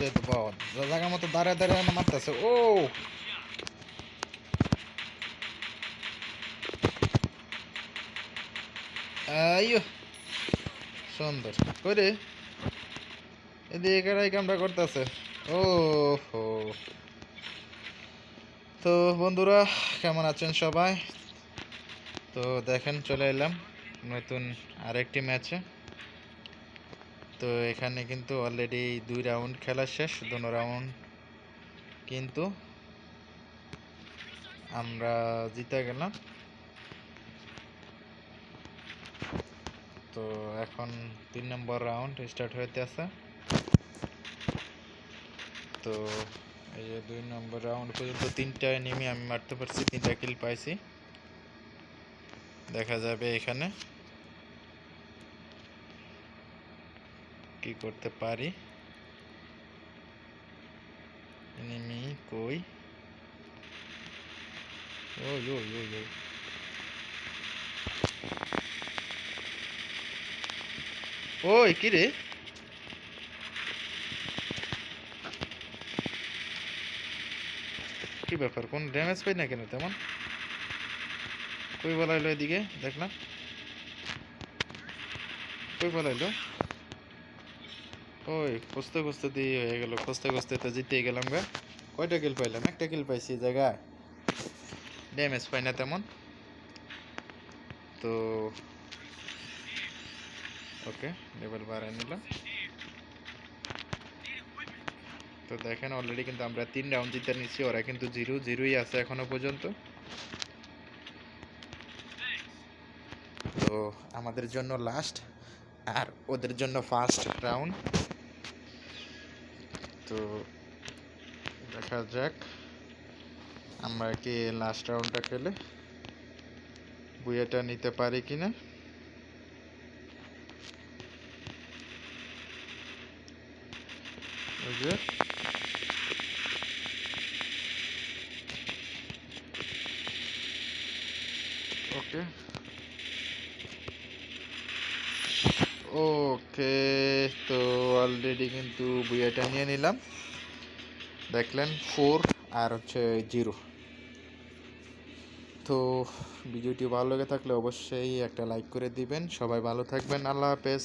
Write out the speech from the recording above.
এই জায়গা মতো দাঁড়ায় দাঁড়ায় মারতেছে, ও! আইয়ো, সুন্দর করে এদিকে কারাই কামটা করতেছে? ও হো তো বন্ধুরা, কেমন আছেন সবাই? তো দেখেন, চলে এলাম নতুন আরেকটি ম্যাচে। তো এখানে কিন্তু অলরেডি দুই রাউন্ড খেলা শেষ, দুনো রাউন্ড কিন্তু আমরা জিতে গেলাম। তো এখন তিন নম্বর রাউন্ড স্টার্ট হইতে আছে। তো এই যে দুই নম্বর রাউন্ড পর্যন্ত তিনটা এনিমি আমি মারতে পারছি, তিনটা কিল পাইছি। দেখা যাবে এখানে। কি করতে পারি? এনিমি কই? ওই ওই কি রে? কি ব্যাপার, কোন ড্যামেজ পাই না কেন তেমন? কই বলাইলো এদিকে? দেখ না। কই বলাইলো? ওই, খুঁজতে খুঁজতে দিয়ে হয়ে গেল, খুঁজতে খুঁজতে তো জিতে গেলাম গা। কয়টা কিল পাইলাম? একটা কিল পাইছি জায়গায়। ড্যামেজ পাই না তেমন। তো, ওকে লেভেল বাড়ায় নিলাম। তো দেখেন অলরেডি কিন্তু আমরা তিন রাউন্ড জিতে নিচ্ছি ওরা কিন্তু জিরো, জিরোই আছে এখনও পর্যন্ত। তো আমাদের জন্য লাস্ট আর ওদের জন্য ফার্স্ট রাউন্ড তো দেখা যাক। আমরা কি লাস্ট রাউন্ডটা খেলে বুয়েটা নিতে পারি ওই যে। ওকে ওকে, তো অলরেডি কিন্তু বুয়াটা নিয়ে নিলাম। দেখলেন ফোর আর হচ্ছে জিরো তো ভিডিওটি ভালো লেগে থাকলে অবশ্যই একটা লাইক করে দিবেন। সবাই ভালো থাকবেন, আল্লাহ হাফেজ।